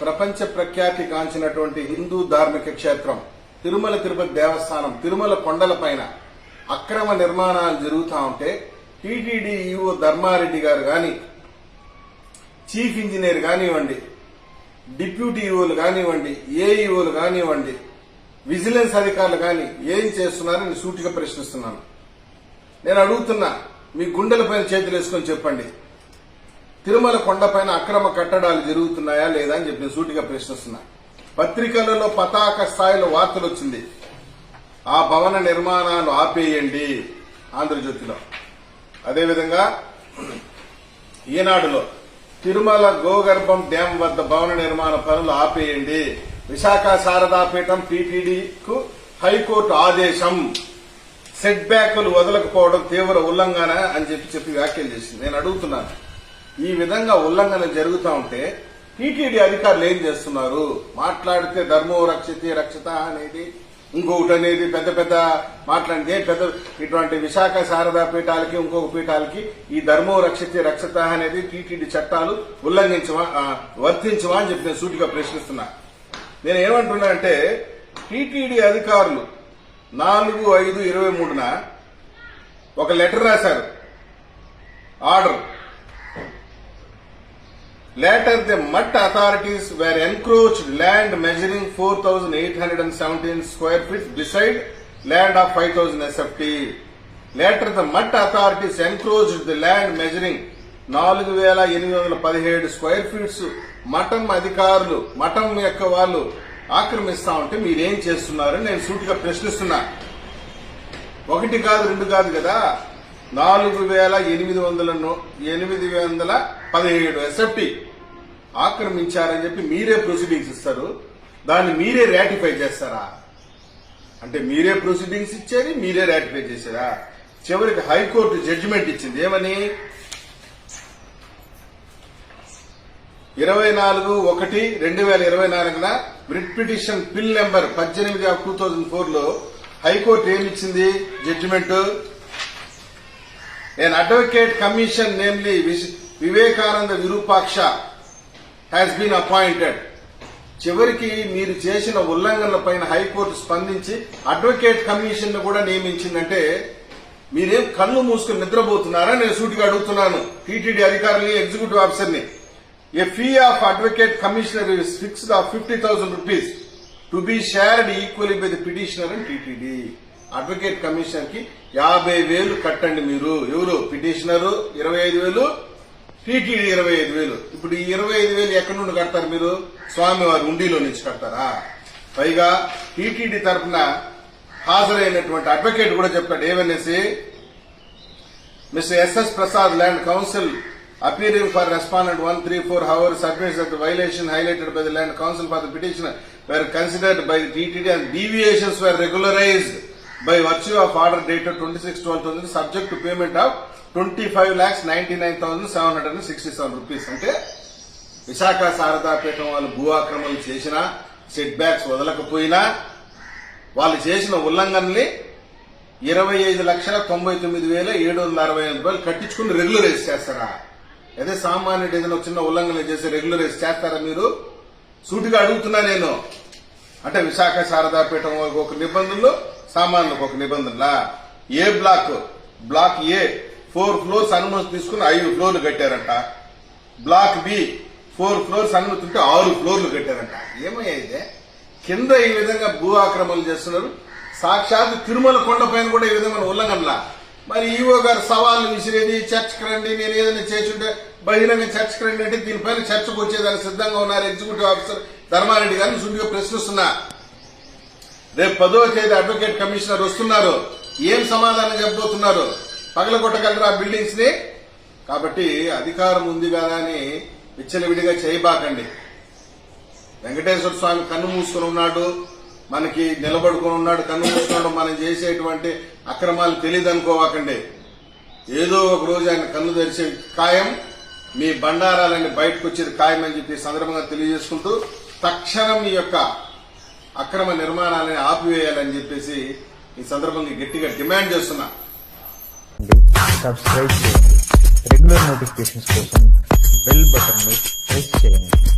ప్రపంచ ప్రఖ్యాతి కాంచినటువంటి హిందూ ధార్మిక క్షేత్రం తిరుమల తిరుపతి దేవస్థానం తిరుమల కొండల పైన అక్రమ నిర్మాణాలు జరుగుతూ ఉంటే టీటీడీ ఈఓ ధర్మారెడ్డి గారు కానీ చీఫ్ ఇంజనీర్ కానివ్వండి డిప్యూటీ ఈఓలు కానివ్వండి ఏఈఓలు కానివ్వండి విజిలెన్స్ అధికారులు కానీ ఏం చేస్తున్నారని సూటిగా ప్రశ్నిస్తున్నాను. నేను అడుగుతున్నా మీ గుండెలపైన చేతులు వేసుకొని చెప్పండి. తిరుమల కొండపైన అక్రమ కట్టడాలు జరుగుతున్నాయా లేదా అని చెప్పి నేను సూటిగా ప్రశ్నిస్తున్నా. పత్రికలలో పతాక స్థాయిలో వార్తలు వచ్చింది. ఆ భవన నిర్మాణాలు ఆపేయండి ఆంధ్రజ్యోతిలో. అదేవిధంగా ఈనాడులో తిరుమల గోగర్భం డ్యాం వద్ద భవన నిర్మాణ పనులు ఆపేయండి. విశాఖ శారదాపీఠం టీటీడీకు హైకోర్టు ఆదేశం. సెట్ బ్యాక్లు వదలకపోవడం తీవ్ర ఉల్లంఘన అని చెప్పి చెప్పి వ్యాఖ్యలు చేసింది. నేను అడుగుతున్నాను. ఈ విధంగా ఉల్లంఘన జరుగుతూ ఉంటే టీటీడీ అధికారులు ఏం చేస్తున్నారు? మాట్లాడితే ధర్మో రక్షతి రక్షత అనేది ఇంకొకటి అనేది పెద్ద పెద్ద మాట్లాడితే పెద్ద ఇటువంటి విశాఖ శారదా పీఠాలకి ఇంకొక పీఠాలకి ఈ ధర్మో రక్షతి రక్షత అనేది టీటీడీ చట్టాలు ఉల్లంఘించవా వర్తించవా అని చెప్పి నేను సూటిగా ప్రశ్నిస్తున్నా. నేను ఏమంటున్నా అంటే టీటీడీ అధికారులు నాలుగు ఐదు ఇరవై మూడున ఒక లెటర్ రాశారు. Order. Letter the mutt authorities where encroach land measuring four thousand eight hundred and seventeen square feet decide land of five thousand SFT letter the mutt authorities encroached the land measuring నాలుగు వేల ఎనిమిది వందల పదిహేడు square feets మఠం అధికారులు మఠం యొక్క వాళ్ళు ఆక్రమిస్తా ఉంటే మీరేం చేస్తున్నారని నేను సూటిగా ప్రశ్నిస్తున్నా. ఒకటి కాదు రెండు కాదు కదా? నాలుగు వేల ఎనిమిది వందల నో- ఎనిమిది వందల పదిహేడు ఎస్ఎఫ్టి ఆక్రమించారని చెప్పి మీరే ప్రొసీడింగ్స్ ఇస్తారు. దాన్ని మీరే రాటిఫై చేస్తారా? అంటే మీరే ప్రొసీడింగ్స్ ఇచ్చేది మీరే రాటిఫై చేశారా చివరికి హైకోర్టు జడ్జిమెంట్ ఇచ్చింది. ఏమని? ఇరవై నాలుగు ఒకటి రెండు వేల ఇరవై నాలుగున రిట్ పిటిషన్ బిల్ నెంబర్ పద్దెనిమిది ఆఫ్ టూ థౌజండ్ ఫోర్లో high court ఏమిచ్చింది? Judgement? An advocate commission namely Vivekananda Virupaksha has been appointed చివరికి మీరు చేసిన ఉల్లంఘనల పైన హైకోర్టు స్పందించి అడ్వకేట్ కమిషన్ను కూడా నియమించిందంటే మీరేం కళ్ళు మూసుకుని నిద్రపోతున్నారా? నేను సూటిగా అడుగుతున్నాను. టీటీడీ అధికారుల్ని ఎగ్జిక్యూటివ్ ఆఫీసర్ని a fee of advocate commissioner is fixed of fifty thousand rupees to be shared equally by the petitioner and TTD advocate కమిషన్కి యాభై వేలు కట్టండి మీరు. ఎవరు? పిటిషనర్ ఇరవై ఐదు వేలు టీటీడీ ఇరవై ఐదు వేలు. ఇప్పుడు ఈ ఇరవై ఐదు వేలు ఎక్కడి నుండి కడతారు మీరు? స్వామివారి ఉండిలో నుంచి కడతారా? పైగా టీటీడీ తరఫున హాజరైనటువంటి అడ్వకేట్ కూడా చెప్పాడు ఏమనేసి? Mister S S Prasad land council appearing for respondent 134, however, submits that the violation highlighted by the Land Council for the petitioner were considered by the TTD and deviations were regularized by virtue of order dated 26 12 subject to payment of 25 lakhs 99,767 rupees. అంటే విశాఖ శారదాపీఠం వాళ్ళు భూ ఆక్రమణలు చేసినా set backs వదలకపోయినా వాళ్ళు చేసిన ఉల్లంఘనల్ని ఇరవై ఐదు లక్షల తొంభై తొమ్మిది వేల ఏడు వందల అరవై ఐదు రూపాయలు కట్టించుకుని రెగ్యులరైజ్ చేస్తారా అదే సామాన్యుడు ఏదైనా ఒక చిన్న ఉల్లంఘన చేసి రెగ్యులరైజ్ చేస్తారా మీరు? సూటిగా అడుగుతున్నా నేను. అంటే విశాఖ శారదాపీఠం ఒక నిబంధనలు సామాన్యులకు ఒక నిబంధనలా? A block? Block A. Four floors అనుమతి తీసుకుని ఐదు ఫ్లోర్లు కట్టారంట. Block B. ఫోర్ ఫ్లోర్స్ అనుమతి ఉంటే ఆరు ఫ్లోర్లు కట్టారంట. ఏమయ్యా కింద ఈ విధంగా భూ ఆక్రమణలు చేస్తున్నారు. సాక్షాత్ తిరుమల కొండ పైన కూడా ఈ విధమైన ఉల్లంఘనలా? మరి ఈవో గారు సవాళ్ళు విసిరేది చర్చకు రండి నేను ఏదైనా చేస్తుంటే బహిరంగ చర్చకు రండి అంటే దీనిపైన చర్చకు వచ్చేదానికి సిద్ధంగా ఉన్నారు ఎగ్జిక్యూటివ్ ఆఫీసర్ ధర్మారెడ్డి గారిని సుండిగా ప్రశ్నిస్తున్నా. రేపు పదో తేదీ అడ్వకేట్ కమిషనర్ వస్తున్నారు. ఏం సమాధానం చెప్పబోతున్నారు? పగలగొట్టగలరు ఆ బిల్డింగ్స్ని? కాబట్టి అధికారం ఉంది కదా అని విచ్చలవిడిగా చేయబాకండి. వెంకటేశ్వర స్వామి కన్ను మూసుకుని ఉన్నాడు. మనకి నిలబడుకుని ఉన్నాడు కన్ను మనం చేసేటువంటి అక్రమాలు తెలియదు అనుకోవాకండి ఏదో ఒక రోజు ఆయన కన్ను తెరిచే ఖాయం మీ బండారాలన్నీ బయటకు వచ్చేది ఖాయం అని చెప్పి సందర్భంగా తెలియజేసుకుంటూ తక్షణం ఈ యొక్క అక్రమ నిర్మాణాలని ఆపివేయాలని చెప్పేసి ఈ సందర్భంగా గట్టిగా డిమాండ్ చేస్తున్నా. సబ్స్క్రైబ్ చేయండి. రెగ్యులర్ నోటిఫికేషన్స్ కోసం బెల్ బటన్ ప్రెస్ చేయండి.